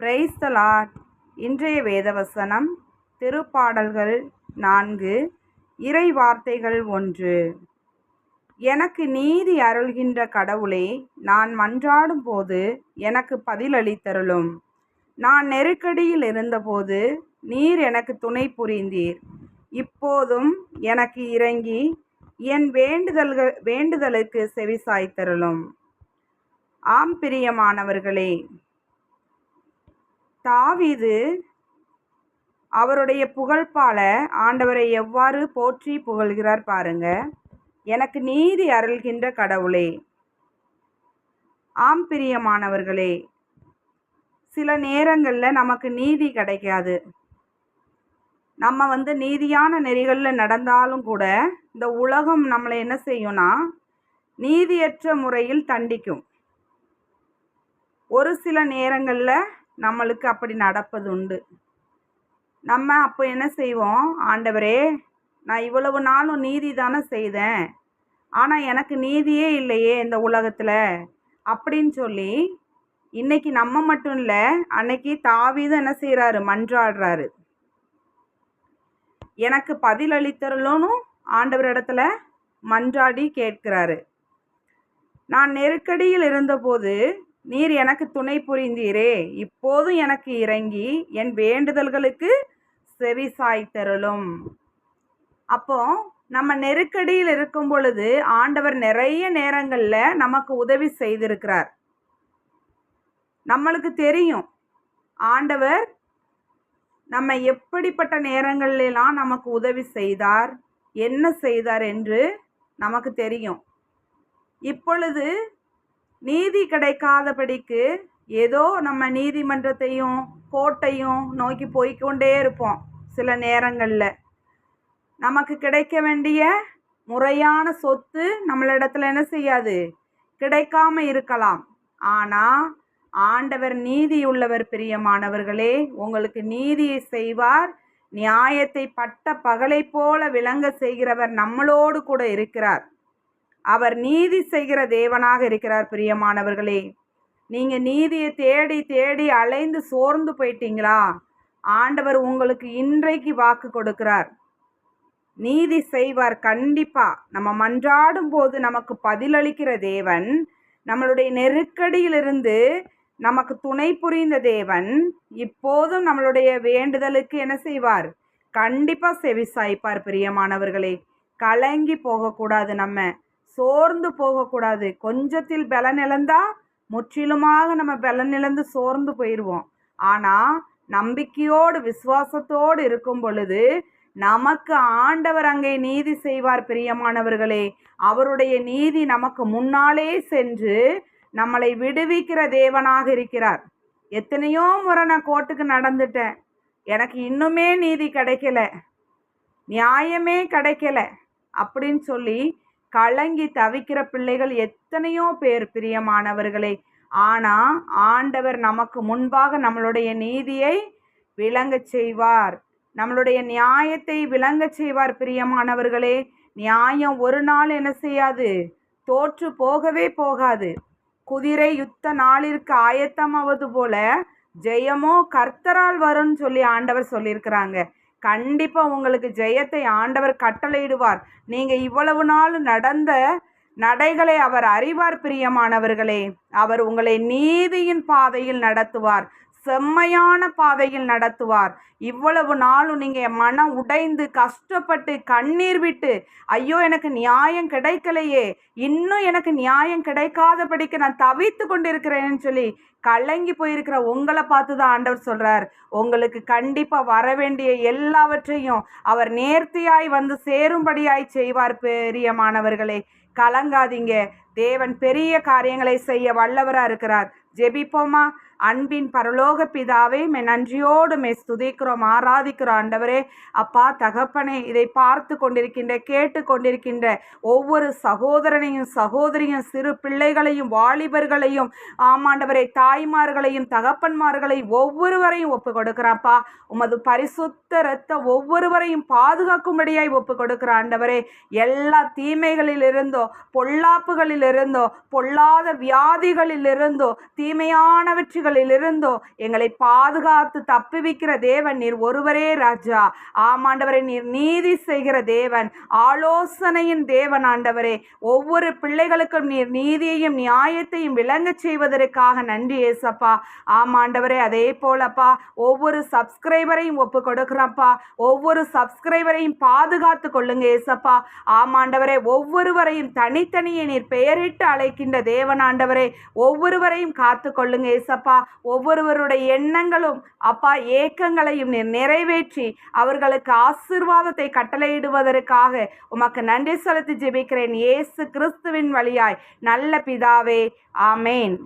Praise the Lord இன்றைய வேதவசனம் திருப்பாடல்கள் நான்கு இறை வார்த்தைகள் ஒன்று. எனக்கு நீதி அருள்கின்ற கடவுளே நான் மன்றாடும் போது எனக்கு பதிலளித்தருளும். நான் நெருக்கடியில் இருந்தபோது நீர் எனக்கு துணை புரிந்தீர். இப்போதும் எனக்கு இறங்கி என் வேண்டுதல்கள் வேண்டுதலுக்கு செவிசாய்த்தருளும் ஆம் பிரியமானவர்களே தாவீது அவருடைய புகழ்பால ஆண்டவரை எவ்வாறு போற்றி புகழ்கிறார் பாருங்க. எனக்கு நீதி அருள்கின்ற கடவுளே. ஆம் பிரியமானவர்களே. சில நேரங்களில் நமக்கு நீதி கிடைக்காது. நம்ம வந்து நீதியான நெறிகளில் நடந்தாலும் கூட இந்த உலகம் நம்மளை என்ன செய்யும்னா நீதியற்ற முறையில் தண்டிக்கும். ஒரு சில நேரங்களில் நம்மளுக்கு அப்படி நடப்பது உண்டு. நம்ம அப்போ என்ன செய்வோம்? ஆண்டவரே நான் இவ்வளவு நாளும் நீதி தானே செய்தேன். ஆனால் எனக்கு நீதியே இல்லையே இந்த உலகத்தில். அப்படின்னு சொல்லி இன்னைக்கு நம்ம மட்டும் இல்லை அன்னைக்கு தாவீதும் என்ன செய்கிறாரு மன்றாடுறாரு. எனக்கு பதில் அளித்தருளும்னு ஆண்டவர் இடத்துல மன்றாடி கேட்கிறாரு. நான் நெருக்கடியில் இருந்தபோது நீர் எனக்கு துணை புரிந்தீரே. இப்போதும் எனக்கு இறங்கி என் வேண்டுதல்களுக்கு செவி சாய்த்தருளும். அப்போ நம்ம நெருக்கடியில் இருக்கும் பொழுது ஆண்டவர் நிறைய நேரங்களில் நமக்கு உதவி செய்திருக்கிறார். நம்மளுக்கு தெரியும். ஆண்டவர் நம்ம எப்படிப்பட்ட நேரங்களிலாம் நமக்கு உதவி செய்தார் என்ன செய்தார் என்று நமக்கு தெரியும். இப்பொழுது நீதி கிடைக்காதபடிக்கு ஏதோ நம்ம நீதிமன்றத்தையும் கோட்டையும் நோக்கி போய்க்கொண்டே இருப்போம் சில நேரங்களில். நமக்கு கிடைக்க வேண்டிய முறையான சொத்து நம்மளிடத்துல என்ன செய்யாது? கிடைக்காம இருக்கலாம். ஆனால் ஆண்டவர் நீதி உள்ளவர் பிரியமானவர்களே உங்களுக்கு நீதியை செய்வார் நியாயத்தை பட்ட பகலை போல விளங்க செய்கிறவர் நம்மளோடு கூட இருக்கிறார். அவர் நீதி செய்கிற தேவனாக இருக்கிறார் பிரியமானவர்களே. நீங்கள் நீதியை தேடி தேடி அலைந்து சோர்ந்து போயிட்டீங்களா? ஆண்டவர் உங்களுக்கு இன்றைக்கு வாக்கு கொடுக்கிறார். நீதி செய்வார் கண்டிப்பா. நம்ம மன்றாடும் போது நமக்கு பதிலளிக்கிற தேவன் நம்மளுடைய நெருக்கடியிலிருந்து நமக்கு துணை புரிந்த தேவன் இப்போதும் நம்மளுடைய வேண்டுதலுக்கு என்ன செய்வார்? கண்டிப்பாக செவி சாய்ப்பார் பிரியமானவர்களே. கலங்கி போகக்கூடாது நம்ம. சோர்ந்து போகக்கூடாது. கொஞ்சத்தில் பலன் இழந்தா முற்றிலுமாக நம்ம பலன் இழந்து சோர்ந்து போயிடுவோம் ஆனால் நம்பிக்கையோடு விசுவாசத்தோடு இருக்கும் பொழுது நமக்கு ஆண்டவர் அங்கே நீதி செய்வார் பிரியமானவர்களே. அவருடைய நீதி நமக்கு முன்னாலே சென்று நம்மளை விடுவிக்கிற தேவனாக இருக்கிறார். எத்தனையோ முறை நான் கோர்ட்டுக்கு நடந்துட்டேன். எனக்கு இன்னுமே நீதி கிடைக்கல. நியாயமே கிடைக்கல. அப்படின்னு சொல்லி கலங்கி தவிக்கிற பிள்ளைகள் எத்தனையோ பேர் பிரியமானவர்களே. ஆனால் ஆண்டவர் நமக்கு முன்பாக நம்மளுடைய நீதியை விளங்க செய்வார். நம்மளுடைய நியாயத்தை விளங்க செய்வார் பிரியமானவர்களே. நியாயம் ஒரு நாள் என்ன செய்யாது? தோற்று போகவே போகாது. குதிரை யுத்த நாளிற்கு ஆயத்தமாவது போல ஜெயமோ கர்த்தரால் வரும்னு சொல்லி ஆண்டவர் சொல்லியிருக்கிறாங்க. கண்டிப்பாக உங்களுக்கு ஜெயத்தை ஆண்டவர் கட்டளையிடுவார். நீங்கள் இவ்வளவு நாள் நடந்த நடைகளை அவர் அறிவார் பிரியமானவர்களே. அவர் உங்களை நீதியின் பாதையில் நடத்துவார். செம்மையான பாதையில் நடத்துவார். இவ்வளவு நாளும் நீங்கள் மனம் உடைந்து கஷ்டப்பட்டு கண்ணீர் விட்டு ஐயோ எனக்கு நியாயம் கிடைக்கலையே இன்னும் எனக்கு நியாயம் கிடைக்காதபடிக்கு நான் தவித்து கொண்டிருக்கிறேன்னு சொல்லி கலங்கி போயிருக்கிற உங்களை பார்த்து தான் ஆண்டவர் சொல்கிறார் உங்களுக்கு கண்டிப்பாக வர வேண்டிய எல்லாவற்றையும் அவர் நேர்த்தியாய் வந்து சேரும்படியாய் செய்வார் பெரியமானவர்களே கலங்காதீங்க. தேவன் பெரிய காரியங்களை செய்ய வல்லவராக இருக்கிறார். ஜெபிப்போமா? அன்பின் பரலோக பிதாவே மே நன்றியோடு மே ஸ்துதிக்கிறோம் ஆராதிக்கிறோம். ஆண்டவரே அப்பா தகப்பனே இதை பார்த்து கொண்டிருக்கின்ற கேட்டு கொண்டிருக்கின்ற ஒவ்வொரு சகோதரனையும் சகோதரியும் சிறு பிள்ளைகளையும் வாலிபர்களையும் ஆமாண்டவரை தாய்மார்களையும் தகப்பன்மார்களையும் ஒவ்வொருவரையும் ஒப்பு கொடுக்குறாப்பா. உமது பரிசுத்த இரத்த ஒவ்வொருவரையும் பாதுகாக்கும்படியாய் ஒப்பு கொடுக்குற ஆண்டவரே எல்லா தீமைகளில் இருந்தோ பொல்லாப்புகளில் இருந்தோ பொல்லாத வியாதிகளில் இருந்தோ தீமையானவற்றுகள் ஆபத்துகளிலிருந்தோ எங்களை பாதுகாத்து தப்புவிக்கிற தேவன் நீர் ஒருவரே ராஜா. ஆமாண்டவரே நீர் நீதி செய்கிற தேவன். ஆலோசனையின் தேவன் ஆண்டவரே. ஒவ்வொரு பிள்ளைகளுக்கும் நீர் நீதியையும் நியாயத்தையும் விளங்கச் செய்வதற்காக நன்றி ஏசப்பா. ஆமாண்டவரே அதே போலப்பா ஒவ்வொரு சப்ஸ்கிரைபரையும் ஒப்பு கொடுக்குறப்பா ஒவ்வொரு சப்ஸ்கிரைபரையும் பாதுகாத்து கொள்ளுங்க ஏசப்பா. ஆமாண்டவரே ஒவ்வொருவரையும் தனித்தனியே நீர் பெயரிட்டு அழைக்கின்ற தேவனாண்டவரே ஒவ்வொருவரையும் காத்து கொள்ளுங்க ஏசப்பா. ஒவ்வொருவருடைய எண்ணங்களும் அப்பா ஏக்கங்களையும் நீர் நிறைவேற்றி அவர்களுக்கு ஆசிர்வாதத்தை கட்டளையிடுவதற்காக உமக்கு நன்றி செலுத்தி ஜெபிக்கிறேன். இயேசு கிறிஸ்துவின் வழியாய். நல்ல பிதாவே ஆமேன்.